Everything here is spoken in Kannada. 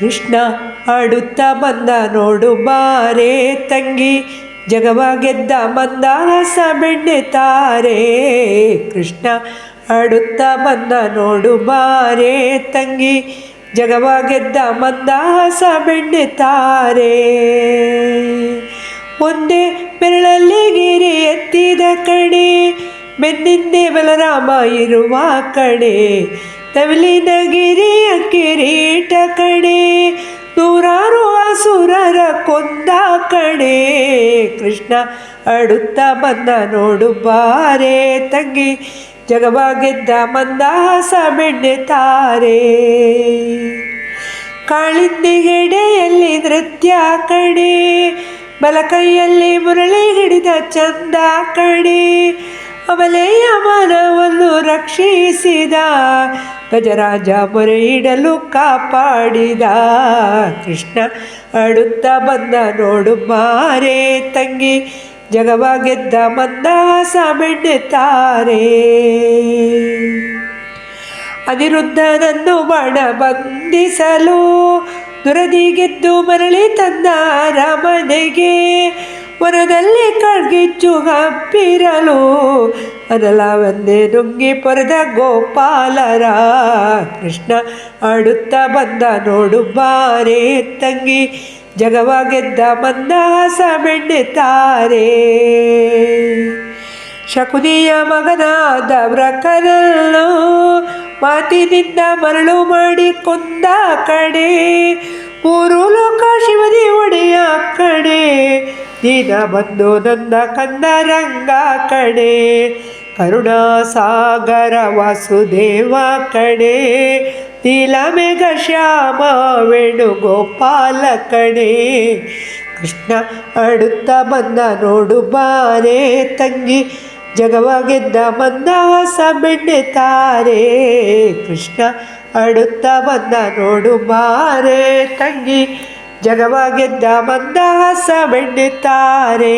ಕೃಷ್ಣ ಆಡುತ್ತಾ ಬಂದ ನೋಡು ಬಾರೆ ತಂಗಿ. ಜಗವ ಗೆದ್ದ ಬೆಣ್ಣೆ ತಾರೆ. ಕೃಷ್ಣ ಆಡುತ್ತಾ ಬಂದ ನೋಡು ಬಾರೆ ತಂಗಿ. ಜಗವ ಗೆದ್ದ ಬೆಣ್ಣೆ ತಾರೆ. ಒಂದೇ ಬೆರಳಲ್ಲಿ ಗಿರಿ ಎತ್ತಿದ ಕಡೆ ಬೆನ್ನಿಂದೆ ಬಲರಾಮ ಇರುವ ಕಡೆ ತವಿಲಿನ ಗಿರಿಯ ಕಿರೀಟ ಕಡೆ ನೂರಾರು ಅಸುರರ ಕೊಂದ ಕಡೆ ಕೃಷ್ಣ ಅಡುತ್ತ ಬಂದ ನೋಡು ಬಾರೆ ತಂಗಿ, ಜಗವಾಗಿದ್ದ ಗೆದ್ದ ಮಂದಹಾಸ ತಾರೆ ತಾರೆ ಕಾಳಿಂದಿಗೆಡೆಯಲ್ಲಿ ನೃತ್ಯ ಕಡೆ ಬಲಕೈಯಲ್ಲಿ ಮುರಳಿ ಹಿಡಿದ ಚಂದ ಕಡೆ ಅವಲೆಯ ಮನವನ್ನು ರಕ್ಷಿಸಿದ ಗಜರಾಜ ಮೊರೆ ಇಡಲು ಕಾಪಾಡಿದ. ಕೃಷ್ಣ ಅಡುತ್ತ ಬಂದ ನೋಡು ಮಾರೆ ತಂಗಿ, ಜಗವ ಗೆದ್ದ ಮಂದಹಾಸ ಬೆಣ್ಣೆ ತಾರೆ ಅನಿರುದ್ಧನನ್ನು ಬಣ ಬಂಧಿಸಲು ದುರದಿ ಗೆದ್ದು ಮರಳಿ ತಂದ ಅರಮನೆಗೆ ವನದಲ್ಲಿ ಕಡ್ಗಿಚ್ಚು ಹಬ್ಬಿರಲು. ಅದಲ ಒಂದೇ ನುಂಗಿ ಪೊರೆದ ಗೋಪಾಲರ. ಕೃಷ್ಣ ಆಡುತ್ತ ಬಂದ ನೋಡು ಬಾರೆ ತಂಗಿ. ಜಗವ ಗೆದ್ದ ಮಂದಹಾಸ ಬೆಣ್ಣೆ ತಾರೆ ಶಕುನಿಯ ಮಗನಾದ ವ್ರಕನನ್ನು ಮಾತಿನಿಂದ ಮರಳು ಮಾಡಿ ಕೊಂದ ಕಡೆ. ಊರು, ಲೋಕ, ಶಿವನಿ ಒಡೆಯ ಕಡೆ. ನೀನ ಬಂದು ನನ್ನ ಕಂದರಂಗ ಕಡೆ, ಕರುಣಾಸಾಗರ ವಾಸುದೇವ ಕಡೆ ನೀಲಮೇಘ ಶ್ಯಾಮ ವೇಣುಗೋಪಾಲ ಕಡೆ. ಕೃಷ್ಣ ಅಡುತ್ತ ಬಂದ ನೋಡು ಬಾರೆ, ತಂಗಿ ಜಗವ ಗೆದ್ದ ಹೊಸ ಬೆಣ್ಣೆ ತಾರೆ. ಕೃಷ್ಣ ಅಡುತ್ತ ಬಂದ ನೋಡು ಬಾರೆ, ತಂಗಿ ಜಗವ ಗೆದ್ದ ಮಂದಹಾಸ ಬೆಣ್ಣೆ ತಾರೆ